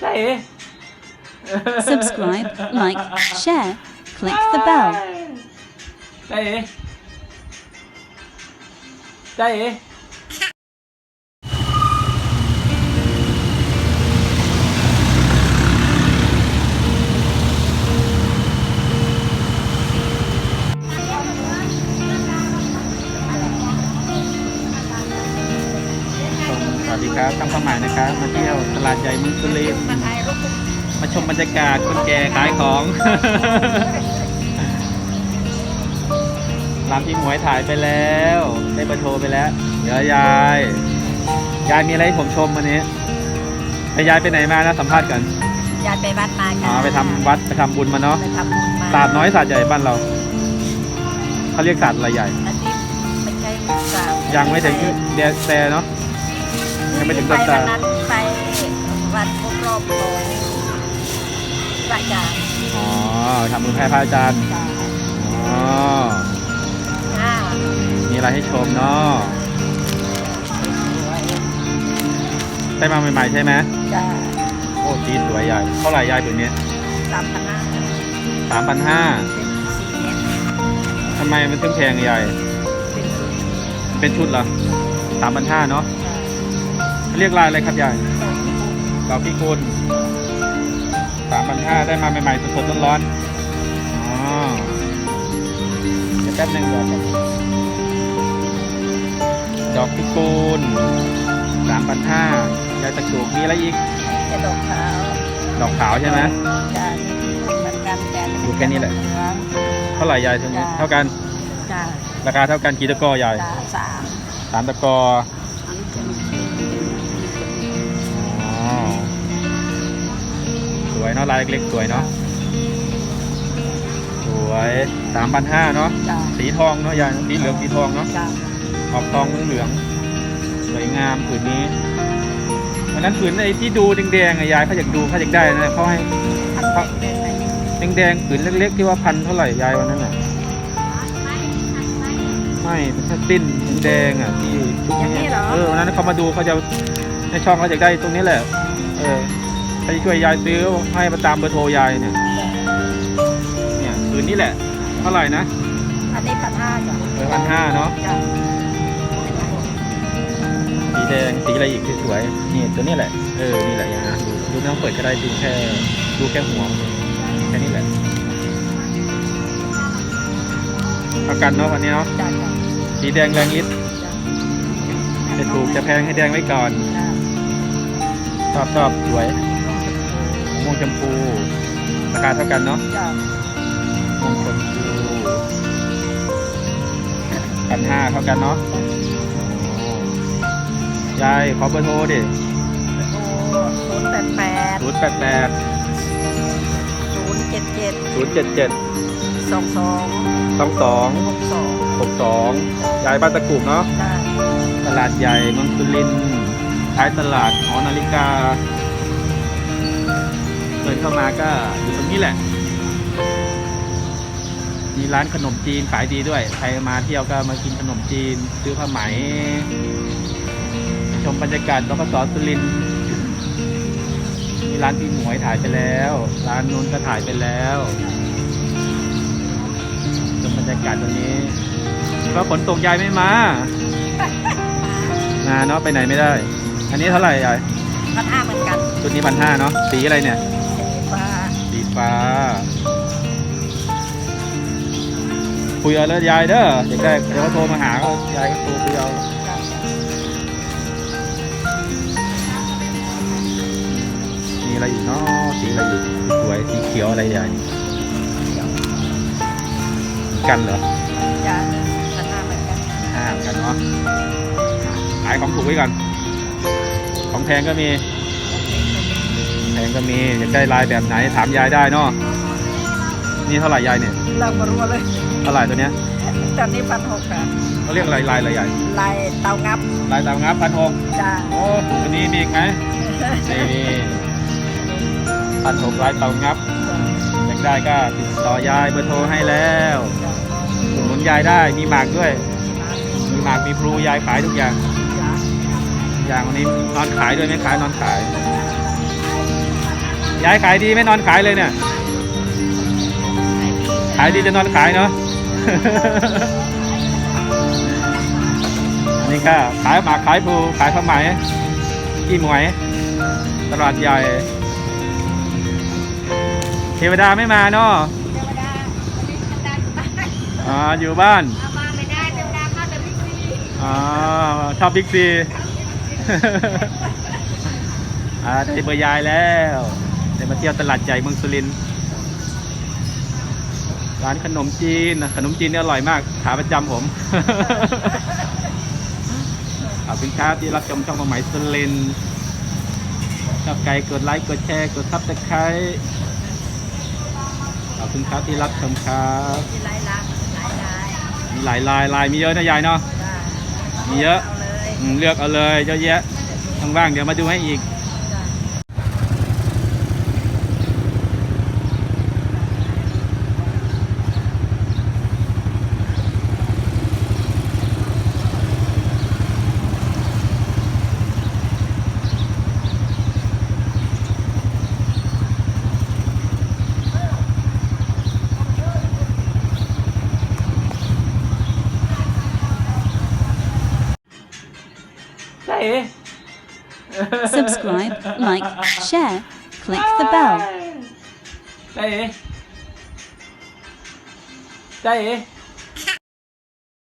ใช่ Subscribe, like, share, click the bell. ใช่ใช่ ดีครับทำความหมายนะครับ มาเที่ยวตลาดใหญ่เมืองสุรินทร์มาชมบรรยากาศคนแก่ขายของรามที่หมวยถ่ายไปแล้ว ได้เบอร์โทรไปแล้ว เดี๋ยวยาย ยายมีอะไรให้ผมชมวันนี้ไปยายไปไหนมานะสัมภาษณ์กันยายไปวัดมาอ๋อค่ะไปทำวัดไปทำบุญมาเนาะไปทำบุญมาศาสตร์น้อยศาสตร์ใหญ่บ้านเราเขาเรียกศาสตร์อะไรใหญ่ อันนี้ไม่ใช่ศาสตร์ยังไม่ถึงเดแต่เนาะยัง ไม่ถึงไปต้นตาวันนั้นไปวัดครบรอบของพระอาจารย์อ๋อทำบุญให้พระอาจารย์จ้าอ๋อห้ามีอะไรให้ชมเนาะสวยได้มาใหม่ๆใช่ไหมจ้าโอ้สีสวยใหญ่ เท่าไหร่ยายตัวนี้สามพันห้าสามพันห้าเป็นสี่เมตรทำไมมันถึงแพงใหญ่ เป็นชุดเป็นชุดเหรอสามพันห้าเนาะ เขาเรียกลายอะไรครับยายดอกพิกุลสามพันห้าได้มาใหม่ๆสดๆร้อนๆอ๋อเดี๋ยวแป๊บหนึงเดี๋ยวก่อนดอกพิกุลสามพันห้ายายตะกรุกมีอะไรอีกจะดอกขาวดอกขาวใช่ไหมจ้าเหมือนกันแต่อยู่แค่นี้แหละ เท่าไหร่ยายเท่านี้เท่ากันจ้าราคาเท่ากันกี่ตะกร้อยายจ้าสามสามตะกร้ออันนี้จะมีอ๋อ สวยเนาะลายเล็กๆสวยเนาะสวยสามพันห้าเนาะจ้าสีทองเนาะยายสีเหลืองสีทองเนาะจ้าออกทองเหลืองๆสวยงามผืนนี้วันนั้นผืนไอ้ที่ดูแดงๆอะยายเขาอยากดูเขาอยากได้นะเขาให้อันนี้เป็นไหนแดงๆผืนเล็กๆที่ว่าพันเท่าไหร่ยายวันนั้นน่ะ ไม่เป็นแค่ติ้นแดงๆอะที่ชุดอย่างนี้นี้เหรอเออวันนั้นเขามาดูเขาจะในช่องเขาอยากได้ตรงนี้แหละ เออเขาจะช่วยยายซื้อให้มาตามเบอร์โทรยายเนี่ย เนี่ยผืนนี้แหละ เท่าไหร่นะ อันนี้พันห้าจ้ะเออพันห้าเนาะจ้ะสีแดงสีอะไรอีกที่สวยนี่ตัวนี้แหละ เออ นี่แหละยายนะดูดูไม่ต้องเปิดก็ได้ดูแค่ดูแค่หัวมันเองแค่นี้แหละ เอากันเนาะวันนี้เนาะจ้ะจ้ะสีแดงแรงฤทธิ์จ้ะจะถูกจะแพงให้แดงไว้ก่อนจ้ะชอบชอบสวยมะม่วงชมพูราคาเท่ากันเนาะจ้ะมะม่วงชมพูพันห้าเท่ากันเนาะยายขอเบอร์โทรดิโอ้ศูนย์แปดแปดศูนย์แปดแปดศูนย์เจ็ดเจ็ดศูนย์เจ็ดเจ็ด สองสองสองสองหกสองหกสองยายบ้านตะกุบเนาะจ้ะตลาดใหญ่เมืองสุรินทร์ท้ายตลาดหอนาฬิกาเดินเข้ามาก็อยู่ตรงนี้แหละ มีร้านขนมจีนขายดีด้วย ใครมาเที่ยวก็มากินขนมจีน ซื้อผ้าไหม ชมบรรยากาศบกสสุรินทร์มีร้านพี่หมวยถ่ายไปแล้ว ร้านนู้นก็ถ่ายไปแล้ว ชมบรรยากาศตรงนี้ก็ฝนตกยายไม่มามาเนาะไปไหนไม่ได้ อันนี้เท่าไหร่ยายพันห้าเหมือนกันชุดนี้พันห้าเนาะสีอะไรเนี่ยสีฟ้าสีฟ้าคุยเอาแล้วยายเด้ออยากได้เดี๋ยวเขาโทรมาหาก็ยายก็โทรคุยเอาจ้ะมีอะไรอีกเนาะสีอะไรอีกสวยสีเขียวอะไรใหญ่ กันเหรอจ้ะพันห้าเหมือนกันห้าเหมือนกันเนาะขายของถูกไว้ก่อนของแพงก็มี แพงก็มีอยากได้ลายแบบไหนถามยายได้เนาะนี่เท่าไหร่ยายเนี่ยเรามารู้เลยเท่าไหร่ตัวเนี้ยตอนนี้พันหกค่ะเขาเรียกลายลายอะไรใหญ่ลายเตางับลายตามงับพันหกจ้ะโอ้ตัวนี้มีอีกไหมนี่พันหกลายเตางับอยากได้ก็ติดต่อยายเบอร์โทรให้แล้ว อุดหนุนยายได้มีหมากด้วย มีหมากมีพลูยายขายทุกอย่าง อย่างวันนี้นอนขายด้วยไหมขายนอนขาย ยายขายดีไม่นอนขายเลยเนี่ย ขายดีจะนอนขายเนาะอันนี้ก็ขายหมากขายภูขายผ้าไหมกี่หมวยตลาดใหญ่เทวดาไม่มาเนาะ เทวดาวันนี้เทวดาอยู่บ้าน อ่าอยู่บ้านเอามาไม่ได้เทวดาเข้าแต่บิ๊กซีอ่าชอบบิ๊กซีอ่าได้เบอร์ยายแล้วได้มาเที่ยวตลาดใหญ่เมืองสุรินทร์ร้านขนมจีนขนมจีนเนี่ยอร่อยมากขาประจำผมขอบคุณครับที่รับชมช่องมาไหมสุรินทร์ชอบไกลกดไลค์กดแชร์กดซับสไครต์ขอบคุณครับที่รับชมครับมีหลายลักหลายลาย มีหลายลายลายมีเยอะนะยายเนาะจ้ามีเยอะเอาเลยอืมเลือกเอาเลยเยอะแยะว่างๆเดี๋ยวมาดูให้อีก จ้าเอ๋ Subscribe, like, share, click the bell. จ้าเอ๋จ้าเอ๋